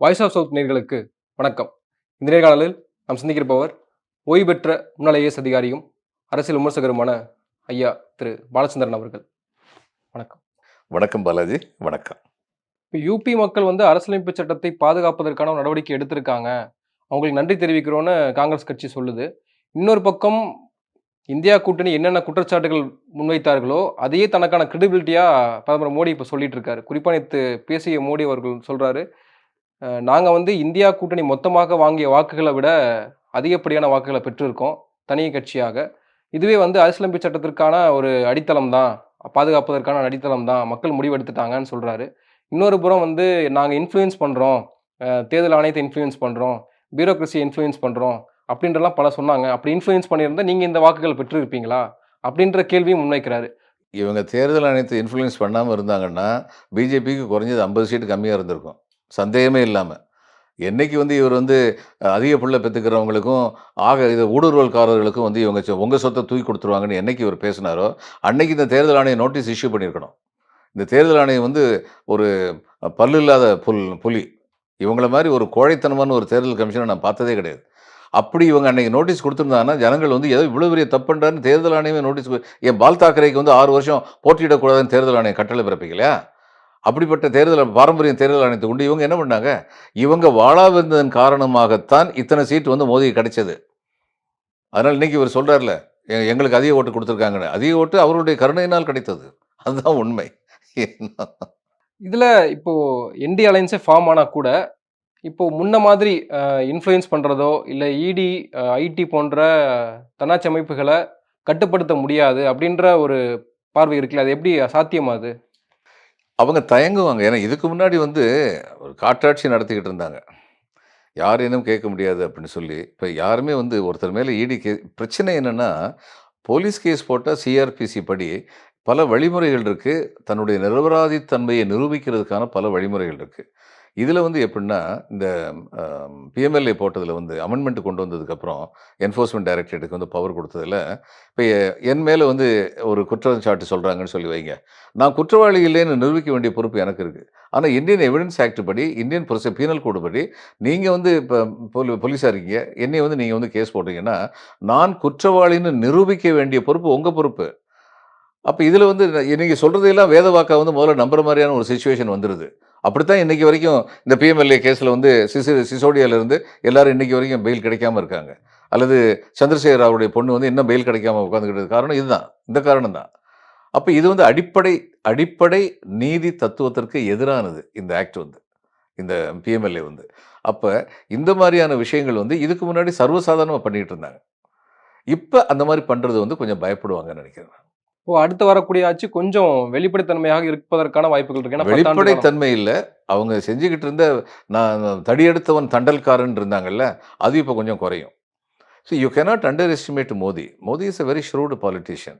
Voice of south நேர்களுக்கு வணக்கம். இந்த நேர்காணலில் நாம் சிந்திக்கிறப்பவர் ஓய்வு பெற்ற முன்னாள் ஐஏஎஸ் அதிகாரியும் அரசியல் விமர்சகருமான ஐயா திரு. பாலச்சந்திரன் அவர்கள். வணக்கம். வணக்கம் பாலாஜி. வணக்கம். இப்போ யூபி மக்கள் வந்து அரசியலமைப்பு சட்டத்தை பாதுகாப்பதற்கான ஒரு நடவடிக்கை எடுத்திருக்காங்க. அவங்களுக்கு நன்றி தெரிவிக்கிறோன்னு காங்கிரஸ் கட்சி சொல்லுது. இன்னொரு பக்கம் இந்தியா கூட்டணி என்னென்ன குற்றச்சாட்டுகள் முன்வைத்தார்களோ அதையே தனக்கான கிரெடிபிலிட்டியாக பிரதமர் மோடி இப்போ சொல்லிட்டு இருக்காரு. குறிப்பாக நேற்று பேசிய மோடி அவர்கள் சொல்றாரு நாங்கள் வந்து இந்தியா கூட்டணி மொத்தமாக வாங்கிய வாக்குகளை விட அதிகப்படியான வாக்குகளை பெற்றிருக்கோம் தனி கட்சியாக. இதுவே வந்து அரசியலமைப்பு சட்டத்திற்கான ஒரு அடித்தளம் தான். பாதுகாப்பதற்கான அடித்தளம் தான். மக்கள் முடிவெடுத்துட்டாங்கன்னு சொல்கிறாரு இன்னொரு புறம் வந்து நாங்கள் இன்ஃப்ளூயன்ஸ் பண்ணுறோம் தேர்தல் ஆணையத்தை இன்ஃப்ளூயன்ஸ் பண்ணுறோம் பியூரோக்ரஸியை இன்ஃப்ளூயன்ஸ் பண்ணுறோம் அப்படின்றலாம் பல சொன்னாங்க. அப்படி இன்ஃப்ளூயன்ஸ் பண்ணியிருந்தால் நீங்கள் இந்த வாக்குகள் பெற்றிருப்பீங்களா? அப்படின்ற கேள்வியும் முன்வைக்கிறாரு. இவங்க தேர்தல் ஆணையத்தை இன்ஃப்ளூயன்ஸ் பண்ணாமல் இருந்தாங்கன்னா பிஜேபிக்கு குறைஞ்சது ஐம்பது சீட்டு கம்மியாக இருந்திருக்கும். சந்தேகமே இல்லாமல் என்றைக்கு வந்து இவர் வந்து அதிக பிள்ளை பெற்றுக்கிறவங்களுக்கும் ஆக இது ஊடுருவல்காரர்களுக்கும் வந்து இவங்க சொ- சொத்தை தூக்கி கொடுத்துருவாங்கன்னு என்றைக்கு இவர் பேசினாரோ அன்னைக்கு இந்த தேர்தல் ஆணையம் நோட்டீஸ் இஷ்யூ பண்ணியிருக்கணும் இந்த தேர்தல் ஆணையம் வந்து ஒரு பல்லு இல்லாத புல் புலி. இவங்கள மாதிரி ஒரு கோழைத்தனமான ஒரு தேர்தல் கமிஷனை நான் பார்த்ததே கிடையாது. அப்படி இவங்க அன்னைக்கு நோட்டீஸ் கொடுத்துருந்தாங்கன்னா ஜனங்கள் வந்து ஏதோ இவ்வளோ பெரிய தப்புன்றான்னு தேர்தல் ஆணையமே நோட்டீஸ் என் பால் தாக்கரேக்கு வந்து ஆறு வருஷம் போட்டியிடக்கூடாதுன்னு தேர்தல் ஆணையம் கட்டளை பிறப்பிக்கலையா? அப்படிப்பட்ட தேர்தல் பாரம்பரியம் தேர்தல் அணைத்து கொண்டு இவங்க என்ன பண்ணாங்க? இவங்க வாழாவிருந்ததன் காரணமாகத்தான் இத்தனை சீட் வந்து மோதி கிடைச்சது. அதனால் இன்னைக்கு இவர் சொல்கிறார்ல எங்களுக்கு அதிக ஓட்டு கொடுத்துருக்காங்கன்னு. அதிக ஓட்டு அவருடைய கருணையினால் கிடைத்தது. அதுதான் உண்மை. இதில் இப்போது என்டி அலைன்ஸே ஃபார்ம் ஆனால் கூட இப்போது முன்ன மாதிரி இன்ஃப்ளூயன்ஸ் பண்ணுறதோ இல்லை இடி ஐடி போன்ற தன்னாட்சி அமைப்புகளை கட்டுப்படுத்த முடியாது அப்படின்ற ஒரு பார்வை இருக்குல்ல அது எப்படி சாத்தியமாது அவங்க தயங்குவாங்க. ஏன்னா இதுக்கு முன்னாடி வந்து ஒரு காட்டாட்சி நடத்திக்கிட்டு இருந்தாங்க. யாரேனும் கேட்க முடியாது அப்படின்னு சொல்லி. இப்போ யாருமே வந்து ஒருத்தர் மேலே ஈடி கே பிரச்சனை என்னென்னா போலீஸ் கேஸ் போட்டால் சிஆர்பிசி படி பல வழிமுறைகள் இருக்குது தன்னுடைய நிரபராதித்தன்மையை நிரூபிக்கிறதுக்கான பல வழிமுறைகள் இருக்குது இதில் வந்து எப்படின்னா இந்த பிஎம்எல்ஏ போட்டதில் வந்து அமெண்ட்மெண்ட் கொண்டு வந்ததுக்கப்புறம் என்ஃபோர்ஸ்மெண்ட் டைரக்டரேட்டுக்கு வந்து பவர் கொடுத்ததில் இப்போ என் மேலே வந்து ஒரு குற்றச்சாட்டு சொல்கிறாங்கன்னு சொல்லி வைங்க. நான் குற்றவாளி இல்லைன்னு நிரூபிக்க வேண்டிய பொறுப்பு எனக்கு இருக்குது ஆனால் இந்தியன் எவிடன்ஸ் ஆக்ட் படி இந்தியன் ப்ரொச பீனல் கோடு படி நீங்கள் வந்து இப்போ போலி போலீஸாக இருக்கீங்க. என்னை வந்து நீங்கள் வந்து கேஸ் போட்டிங்கன்னா நான் குற்றவாளின்னு நிரூபிக்க வேண்டிய பொறுப்பு உங்கள் பொறுப்பு. அப்போ இதில் வந்து நீங்கள் சொல்கிறதையெல்லாம் வேத வாக்கா வந்து முதல்ல நம்புற மாதிரியான ஒரு சுச்சுவேஷன் வந்துடுது அப்படித்தான் இன்னைக்கு வரைக்கும் இந்த பிஎம்எல்ஏ கேஸில் வந்து சிசு சிசோடியாவிலேருந்து எல்லாரும் இன்னைக்கு வரைக்கும் பெயில் கிடைக்காம இருக்காங்க. அல்லது சந்திரசேகர் அவருடைய பொண்ணு வந்து இன்னும் பெயில் கிடைக்காம உட்காந்துக்கிட்டது காரணம் இதுதான். இந்த காரணம் தான். அப்போ இது வந்து அடிப்படை அடிப்படை நீதி தத்துவத்திற்கு எதிரானது இந்த ஆக்ட் வந்து. இந்த பிஎம்எல்ஏ வந்து. அப்போ இந்த மாதிரியான விஷயங்கள் வந்து இதுக்கு முன்னாடி சர்வசாதாரணமாக பண்ணிகிட்டு இருந்தாங்க. இப்போ அந்த மாதிரி பண்ணுறது வந்து கொஞ்சம் பயப்படுவாங்கன்னு நினைக்கிறேன் ஓ அடுத்து வரக்கூடிய ஆட்சி கொஞ்சம் வெளிப்படைத்தன்மையாக இருப்பதற்கான வாய்ப்புகள் இருக்கு. ஏன்னா. வெளிப்படைத்தன்மை இல்லை. அவங்க செஞ்சுக்கிட்டு இருந்த நான் தடியெடுத்தவன் தண்டல்காரன் இருந்தாங்கல்ல அது இப்போ கொஞ்சம் குறையும். So you cannot underestimate Modi Modi is a very shrewd politician.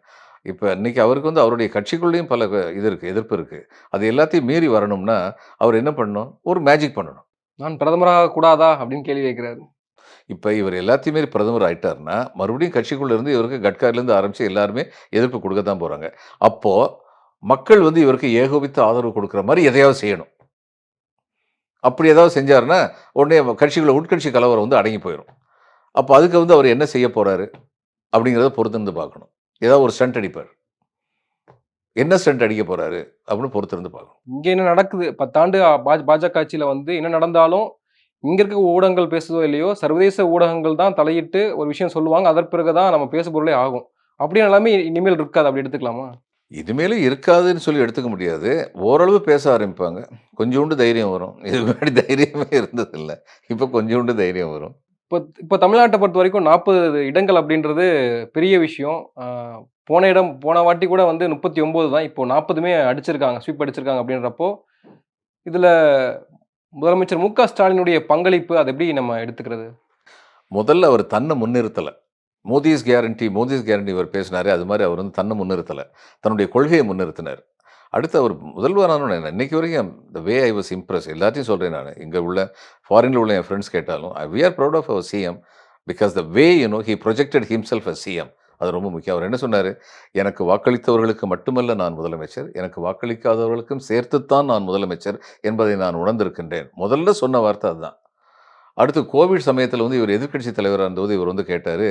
இப்போ இன்னைக்கு அவருக்கு வந்து அவருடைய கட்சிக்குள்ளேயும் பல இது இருக்குது எதிர்ப்பு இருக்குது அது எல்லாத்தையும் மீறி வரணும்னா அவர் என்ன பண்ணணும்? ஒரு மேஜிக் பண்ணணும். நான் பிரதமராக கூடாதா? அப்படின்னு கேள்வி கேட்கிறாரு. இப்போ இவர் எல்லாத்தையுமே பிரதமர் ஆயிட்டார்னா மறுபடியும் கட்சிக்குள்ள இருந்து இவருக்கு கட்காரிலேருந்து ஆரம்பித்து எல்லாருமே எதிர்ப்பு கொடுக்க தான் போகிறாங்க அப்போது மக்கள் வந்து இவருக்கு ஏகோபித்த ஆதரவு கொடுக்குற மாதிரி எதையாவது செய்யணும். அப்படி ஏதாவது செஞ்சாருன்னா உடனே கட்சிக்குள்ள உட்கட்சி கலவரம் வந்து அடங்கி போயிடும் அப்போ அதுக்கு வந்து அவர் என்ன செய்ய போகிறாரு அப்படிங்கிறத பொறுத்திருந்து பார்க்கணும். ஏதாவது ஒரு ஸ்டண்ட் அடிப்பார். என்ன ஸ்டண்ட் அடிக்க போகிறாரு அப்படின்னு பொறுத்திருந்து பார்க்கணும். இங்க என்ன நடக்குது? பத்தாண்டு பாஜக ஆட்சியில் வந்து என்ன நடந்தாலும் இங்க இருக்க ஊடகங்கள் பேசுதோ இல்லையோ சர்வதேச ஊடகங்கள் தான் தலையிட்டு ஒரு விஷயம் சொல்லுவாங்க. அதற்கு பிறகுதான் நம்ம பேசு பொருளே ஆகும். அப்படி எல்லாமே இனிமேல் இருக்காது. அப்படி எடுத்துக்கலாமா? இனிமேலும் இருக்காதுன்னு சொல்லி எடுத்துக்க முடியாது. ஓரளவு பேச ஆரம்பிப்பாங்க. கொஞ்சோண்டு தைரியம் வரும். இதுக்கு முன்னாடி தைரியமே இருந்ததில்லை. இப்போ கொஞ்சோண்டு தைரியம் வரும். இப்போ இப்போ தமிழ்நாட்டை பொறுத்த வரைக்கும் நாற்பது இடங்கள் அப்படின்றது பெரிய விஷயம். போன இடம் போன வாட்டி கூட வந்து முப்பத்தி ஒன்பது தான். இப்போ நாற்பதுமே அடிச்சிருக்காங்க. ஸ்வீப் அடிச்சிருக்காங்க அப்படின்றப்போ இதுல முதலமைச்சர் மு க ஸ்டாலினுடைய பங்களிப்பு அதை எப்படி நம்ம எடுத்துக்கிறது? முதல்ல அவர் தன்னை முன்னிறுத்தலை. மோதிஸ் கேரண்டி மோதிஸ் கேரண்டி அவர் பேசினாரு. அது மாதிரி அவர் வந்து தன்னை முன்னிறுத்தலை. தன்னுடைய கொள்கையை முன்னிறுத்தினார். அடுத்து அவர் முதல்வரான இன்னைக்கு வரைக்கும் த வே ஐ வாஸ் இம்ப்ரெஸ் எல்லாத்தையும் சொல்கிறேன் நான். இங்கே உள்ள ஃபாரினில் உள்ள என் ஃப்ரெண்ட்ஸ் கேட்டாலும் we are proud of our CM because the way you know he projected himself a CM அது ரொம்ப முக்கியம். அவர் என்ன சொன்னார்? எனக்கு வாக்களித்தவர்களுக்கு மட்டுமல்ல நான் முதலமைச்சர். எனக்கு வாக்களிக்காதவர்களுக்கும் சேர்த்துத்தான் நான் முதலமைச்சர் என்பதை நான் உணர்ந்திருக்கின்றேன். முதல்ல சொன்ன வார்த்தை அதுதான். அடுத்து கோவிட் சமயத்தில் வந்து இவர் எதிர்க்கட்சி தலைவராக இருந்தபோது இவர் வந்து கேட்டார்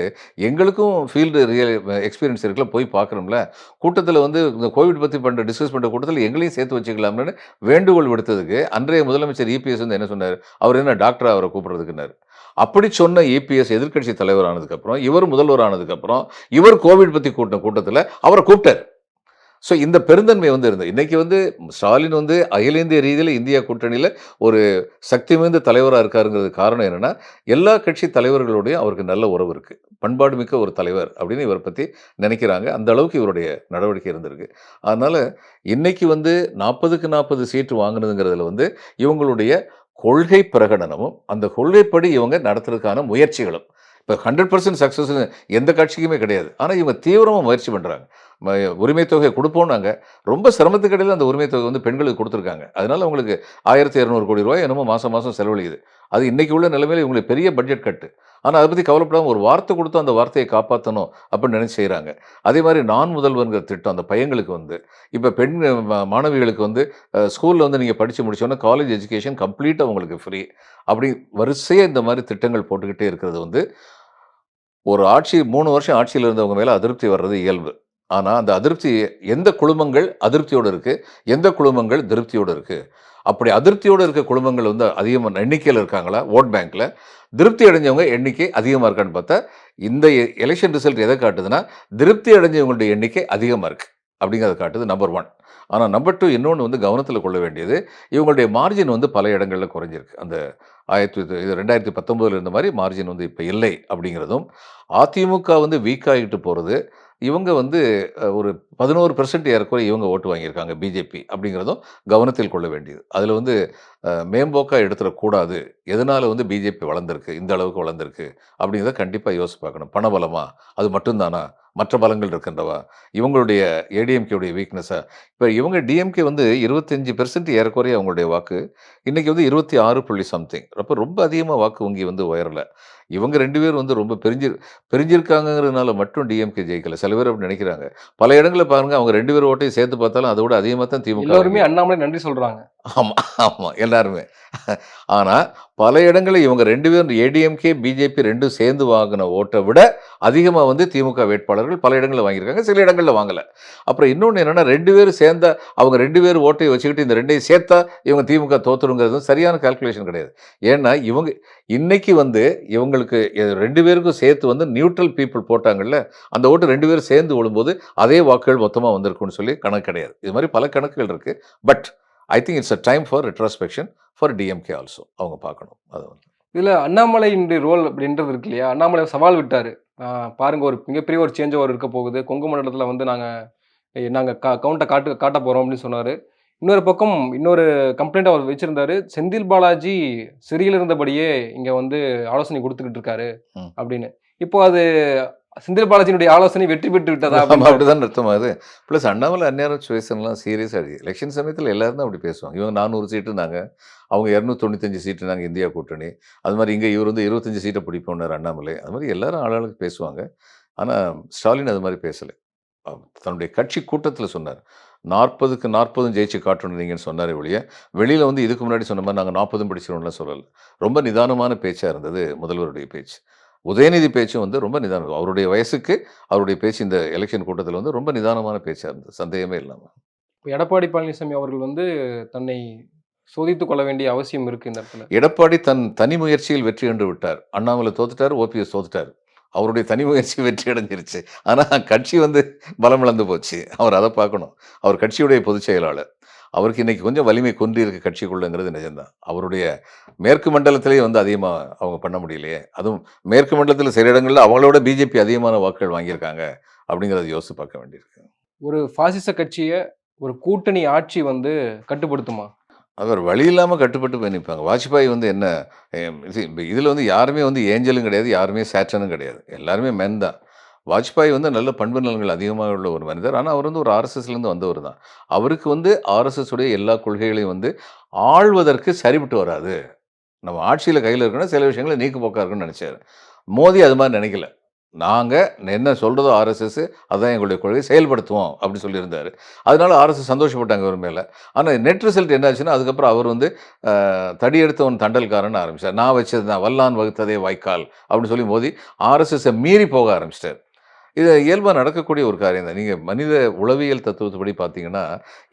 எங்களுக்கும் ஃபீல்டு ரியல் எக்ஸ்பீரியன்ஸ் இருக்குல்ல போய் பார்க்குறோம்ல கூட்டத்தில் வந்து இந்த கோவிட் பற்றி பண்ணுற டிஸ்கஸ் பண்ணுற கூட்டத்தில் எங்களையும் சேர்த்து வச்சுக்கலாம்னு வேண்டுகோள் விடுத்ததுக்கு அன்றைய முதலமைச்சர் இபிஎஸ் வந்து என்ன சொன்னார்? அவர் என்ன டாக்டர் அவரை கூப்பிடுறதுக்குன்னாரு. அப்படி சொன்ன இபிஎஸ் எதிர்க்கட்சி தலைவர் ஆனதுக்கப்புறம் இவர் முதல்வர் ஆனதுக்கப்புறம் இவர் கோவிட் பற்றி கூட்டின கூட்டத்தில் அவரை கூப்பிட்டார். ஸோ இந்த பெருந்தன்மை வந்து இருந்தது. இன்றைக்கி வந்து ஸ்டாலின் வந்து அகில இந்திய ரீதியில் இந்தியா கூட்டணியில் ஒரு சக்தி மிகுந்த தலைவராக இருக்காருங்கிறது காரணம் என்னென்னா எல்லா கட்சி தலைவர்களோடையும் அவருக்கு நல்ல உறவு இருக்குது பண்பாடு மிக்க ஒரு தலைவர் அப்படின்னு இவரை பற்றி நினைக்கிறாங்க. அந்த அளவுக்கு இவருடைய நடவடிக்கை இருந்திருக்கு. அதனால் இன்றைக்கி வந்து நாற்பதுக்கு நாற்பது சீட்டு வாங்கினதுங்கிறதுல வந்து இவங்களுடைய கொள்கை பிரகடனமும் அந்த கொள்கைப்படி இவங்க நடத்துறதுக்கான முயற்சிகளும் இப்போ ஹண்ட்ரட் பர்சன்ட் சக்ஸஸ் எந்த கட்சிக்குமே கிடையாது. ஆனால் இவங்க தீவிரமாக முயற்சி பண்ணுறாங்க உரிமை தொகை கொடுப்போம்னாங்க. ரொம்ப சிரமத்துக்கடையில் அந்த உரிமை தொகை வந்து பெண்களுக்கு கொடுத்துருக்காங்க. அதனால் அவங்களுக்கு ஆயிரத்தி இரநூறு கோடி ரூபாய் என்னமோ மாதம் மாதம் செலவழிக்குது அது இன்னைக்கு உள்ள நிலைமையில் இவங்களுக்கு பெரிய பட்ஜெட் கட்டு ஆனால் அதை பற்றி கவலைப்படாமல் ஒரு வார்த்தை கொடுத்து அந்த வார்த்தையை காப்பாற்றணும் அப்படின்னு நினைச்சு செய்கிறாங்க அதே மாதிரி நான் முதல்வருங்கிற திட்டம் அந்த பையங்களுக்கு வந்து இப்போ பெண் மாணவிகளுக்கு வந்து ஸ்கூலில் வந்து நீங்கள் படித்து முடிச்சோன்னா காலேஜ் எஜுகேஷன் கம்ப்ளீட்டாக உங்களுக்கு ஃப்ரீ அப்படி வரிசையாக இந்த மாதிரி திட்டங்கள் போட்டுக்கிட்டே இருக்கிறது வந்து ஒரு ஆட்சி மூணு வருஷம் ஆட்சியில் இருந்தவங்க மேலே அதிருப்தி வர்றது இயல்பு. ஆனால் அந்த அதிருப்தி எந்த குழுமங்கள் அதிருப்தியோடு இருக்குது எந்த குழுமங்கள் திருப்தியோடு இருக்குது அப்படி அதிருப்தியோடு இருக்க குழுமங்கள் வந்து அதிகமாக எண்ணிக்கையில் இருக்காங்களா? ஓட் பேங்க்கில் திருப்தி அடைஞ்சவங்க எண்ணிக்கை அதிகமாக இருக்கான்னு பார்த்தா இந்த எலெக்ஷன் ரிசல்ட் எதை காட்டுதுன்னா திருப்தி அடைஞ்சவங்களுடைய எண்ணிக்கை அதிகமாக இருக்குது அப்படிங்கிறத காட்டுது நம்பர் ஒன் ஆனால் நம்பர் டூ இன்னொன்று வந்து கவனத்தில் கொள்ள வேண்டியது இவங்களுடைய மார்ஜின் வந்து பல இடங்களில் குறைஞ்சிருக்கு. அந்த ஆயிரத்தி இது- ரெண்டாயிரத்தி பத்தொம்போதில் இருந்த மாதிரி மார்ஜின் வந்து இப்போ இல்லை அப்படிங்கிறதும் அதிமுக வந்து வீக்காகிட்டு போகிறது இவங்க வந்து ஒரு பதினோரு பெர்சன்ட் ஏறக்குறை இவங்க ஓட்டு வாங்கியிருக்காங்க பிஜேபி அப்படிங்கிறதும் கவனத்தில் கொள்ள வேண்டியது. அதில் வந்து மேம்போக்காக எடுத்துடக்கூடாது. எதனால் வந்து பிஜேபி வளர்ந்துருக்கு இந்த அளவுக்கு வளர்ந்துருக்கு அப்படிங்கிறத கண்டிப்பாக யோசிச்சு பார்க்கணும். பணபலமா அது மட்டும்தானா? மற்ற பலங்கள் இருக்கின்றவா? இவங்களுடைய ஏடிஎம்கேவுடைய வீக்னஸா இப்போ இவங்க டிஎம்கே வந்து இருபத்தஞ்சி பெர்சன்ட் ஏறக்குறைய அவங்களுடைய வாக்கு. இன்னைக்கு வந்து இருபத்தி ஆறு புள்ளி சம்திங் அப்போ ரொம்ப அதிகமாக வாக்கு வங்கி வந்து உயரலை. இவங்க ரெண்டு பேர் வந்து ரொம்ப பிரிஞ்சு பிரிஞ்சிருக்காங்கிறதுனால மட்டும் டிஎம்கே ஜெயிக்கல. சில பேர் அப்படி நினைக்கிறாங்க. பல இடங்களில் பாருங்க அவங்க ரெண்டு பேர் ஓட்டையும் சேர்த்து பார்த்தாலும் அதை விட அதிகமாக தான் திமுக எல்லாருமே அண்ணாமலை நன்றி சொல்றாங்க. ஆமாம் ஆமாம் எல்லாருமே. ஆனால் பல இடங்களில் இவங்க ரெண்டு பேரும் ஏடிஎம்கே பிஜேபி ரெண்டும் சேர்ந்து வாங்கின ஓட்டை விட அதிகமாக வந்து திமுக வேட்பாளர்கள் பல இடங்களில் வாங்கியிருக்காங்க சில இடங்களில் வாங்கலை. அப்புறம் இன்னொன்று என்னென்னா ரெண்டு பேரும் சேர்ந்தா அவங்க ரெண்டு பேர் ஓட்டை வச்சுக்கிட்டு இந்த ரெண்டையும் சேர்த்தா இவங்க திமுக தோத்துருங்கிறது சரியான கால்குலேஷன் கிடையாது. ஏன்னா இவங்க இன்னைக்கு வந்து இவங்களுக்கு எ- ரெண்டு பேருக்கும் சேர்த்து வந்து நியூட்ரல் பீப்புள் போட்டாங்கல்ல அந்த ஓட்டு ரெண்டு பேரும் சேர்ந்து விழும்போது அதே வாக்குகள் மொத்தமாக வந்திருக்கும்னு சொல்லி கணக்கு கிடையாது. இது மாதிரி பல கணக்குகள் இருக்குது but I think it's a time for retrospection for DMK also அவங்க பார்க்கணும். அது வந்து. இதில் அண்ணாமலையினுடைய ரோல் அப்படின்றது இருக்கு இல்லையா? அண்ணாமலை சவால் விட்டார். பாருங்க ஒரு மிகப்பெரிய ஒரு சேஞ்ச் ஓவர் இருக்க போகுது. கொங்கு மண்டலத்தில் வந்து நாங்கள் நாங்கள் கவுண்டை காட்டு காட்ட போகிறோம் அப்படின்னு சொன்னார். இன்னொரு பக்கம் இன்னொரு கம்ப்ளைண்ட் அவர் வச்சிருந்தாரு. செந்தில் பாலாஜி சிறையில் இருந்தபடியே இங்க வந்து ஆலோசனை கொடுத்துக்கிட்டு இருக்காரு. அப்படின்னு. இப்போ அது செந்தில் பாலாஜியினுடைய ஆலோசனை வெற்றி பெற்று விட்டதா அப்படிதான் அர்த்தமாகுது ப்ளஸ் அண்ணாமலை அந்நேரம் சுவேசன்லாம் சீரியஸாக இருக்குது எலெக்ஷன் சமயத்தில் எல்லாரும் தான் அப்படி பேசுவாங்க. இவங்க நானூறு சீட்டுனாங்க அவங்க இரநூத்தி தொண்ணூத்தஞ்சு சீட்டு நாங்கள் இந்தியா கூட்டணி. அது மாதிரி இங்கே இவர் வந்து இருபத்தஞ்சு சீட்டை பிடிப்போம்னார் அண்ணாமலை. அது மாதிரி எல்லாரும் ஆளாளுக்கு பேசுவாங்க. ஆனால் ஸ்டாலின் அது மாதிரி பேசலை. தன்னுடைய கட்சி கூட்டத்தில் சொன்னார். நாற்பதுக்கு நாற்பதும் ஜெயிச்சு காட்டணும் நீங்கன்னு சொன்னாரே ஒழிய வெளியில் வந்து இதுக்கு முன்னாடி சொன்ன மாதிரி நாங்கள் நாற்பதும் படிச்சிடணும்லாம் சொல்லலை. ரொம்ப நிதானமான பேச்சாக இருந்தது முதல்வருடைய பேச்சு. உதயநிதி பேச்சும் வந்து ரொம்ப நிதானம் அவருடைய வயசுக்கு அவருடைய பேச்சு இந்த எலெக்ஷன் கூட்டத்தில் வந்து ரொம்ப நிதானமான பேச்சாக இருந்தது சந்தேகமே இல்லாமல் இப்போ எடப்பாடி பழனிசாமி அவர்கள் வந்து தன்னை சோதித்துக் கொள்ள வேண்டிய அவசியம் இருக்கு இந்த இடத்துல. எடப்பாடி தன் தனி முயற்சியில் வெற்றி கண்டு விட்டார். அண்ணாமலை தோத்துட்டார் ஓபிஎஸ் தோத்துட்டார். அவருடைய தனி முயற்சி வெற்றி அடைஞ்சிருச்சு. ஆனால் கட்சி வந்து பலம் இழந்து போச்சு. அவர் அதை பார்க்கணும். அவர் கட்சியுடைய பொதுச் செயலாளர். அவருக்கு இன்றைக்கி கொஞ்சம் வலிமை கொன்றி இருக்கு கட்சிக்குள்ளங்கிறது நிஜம்தான். அவருடைய மேற்கு மண்டலத்திலேயே வந்து அதிகமாக அவங்க பண்ண முடியலையே. அதுவும் மேற்கு மண்டலத்தில் சில இடங்களில் அவங்களோட பிஜேபி அதிகமான வாக்குகள் வாங்கியிருக்காங்க அப்படிங்கிறத யோசித்து பார்க்க வேண்டியிருக்கு. ஒரு பாசிச கட்சியை ஒரு கூட்டணி ஆட்சி வந்து கட்டுப்படுத்துமா? அவர் வழி இல்லாமல் கட்டுப்பட்டு போய் நிற்பாங்க வாஜ்பாய் வந்து என்ன இதில் வந்து யாருமே வந்து ஏஞ்சலும் கிடையாது யாருமே சேட்டனும் கிடையாது. எல்லாருமே மென் தான். வாஜ்பாய் வந்து நல்ல பண்பு நலன்கள் அதிகமாக உள்ள ஒரு மனிதர். ஆனால் அவர் வந்து ஒரு ஆர்எஸ்எஸ்லேருந்து வந்தவர் தான். அவருக்கு வந்து ஆர்எஸ்எஸ் உடைய எல்லா கொள்கைகளையும் வந்து ஆள்வதற்கு சரிபட்டு வராது. நம்ம ஆட்சியில் கையில் இருக்கணும் சில விஷயங்களை நீக்கு போக்கா இருக்குன்னு நினச்சாரு. மோதி அது மாதிரி நினைக்கல. நாங்கள் என்ன சொல்கிறதோ ஆர்எஸ்எஸ் அதான் எங்களுடைய கொள்கை செயல்படுத்துவோம் அப்படி சொல்லியிருந்தார். அதனால் ஆர்எஸ்எஸ் சந்தோஷப்பட்டாங்க அவர் மேலே. ஆனால் நெட் ரிசல்ட் என்னாச்சுன்னா அதுக்கப்புறம் அவர் வந்து அஹ், தடி எடுத்தவன் தண்டல்காரன் ஆரம்பித்தார் நான் வச்சது தான் வல்லான் வகுத்ததே வாய்க்கால் அப்படின்னு சொல்லி மோதி ஆர்எஸ்எஸ்ஸை மீறி போக ஆரம்பிச்சிட்டார். இது இயல்பாக நடக்கக்கூடிய ஒரு காரியம் தான். நீங்கள் மனித உளவியல் தத்துவத்துப்படி பார்த்தீங்கன்னா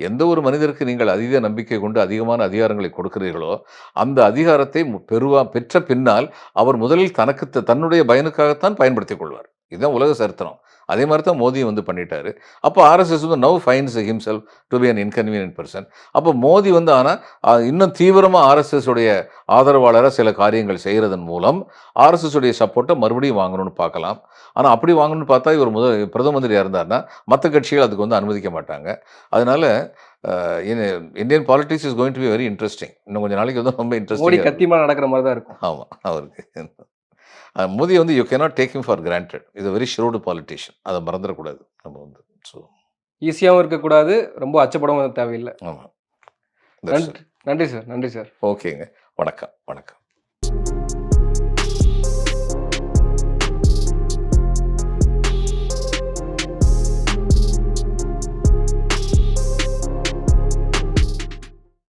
எந்த ஒரு மனிதருக்கு நீங்கள் அதீத நம்பிக்கை கொண்டு அதிகமான அதிகாரங்களை கொடுக்கிறீர்களோ அந்த அதிகாரத்தை பெறுவா பெற்ற பின்னால் அவர் முதலில் தனக்கு த- தன்னுடைய பயனுக்காகத்தான் பயன்படுத்திக் கொள்வார். இதுதான் உலக சரித்திரம். அதே மாதிரி தான் மோடி வந்து பண்ணிட்டாரு. அப்போ ஆர்எஸ்எஸ் வந்து now finds himself to be an inconvenient person அப்போ மோடி வந்து ஆனால் இன்னும் தீவிரமாக ஆர்எஸ்எஸ் உடைய ஆதரவாளராக சில காரியங்கள் செய்கிறதன் மூலம் ஆர்எஸ்எஸ் உடைய சப்போர்ட்டை மறுபடியும் வாங்கணும்னு பார்க்கலாம். ஆனால் அப்படி வாங்கணும்னு பார்த்தா இவர் முதல் பிரதம மந்திரியாக இருந்தார்னா மற்ற கட்சிகள் அதுக்கு வந்து அனுமதிக்க மாட்டாங்க. அதனால Indian politics is going to be very interesting இன்னும் கொஞ்சம் நாளைக்கு வந்து ரொம்ப இன்ட்ரெஸ்டிங் கத்திமா நடக்கிற மாதிரி தான் இருக்கும். ஆமாம் அவருக்கு. மோடி வந்து you cannot take him for granted இது வெரி ஷ்ரூடு பாலிட்டிஷியன் அதை மறந்துடக்கூடாது. நம்ம வந்து ஸோ ஈஸியாகவும் இருக்கக்கூடாது. ரொம்ப அச்சப்படவும் தேவையில்லை. ஆமாம் நன்றி நன்றி சார் நன்றி சார். ஓகேங்க வணக்கம் வணக்கம்.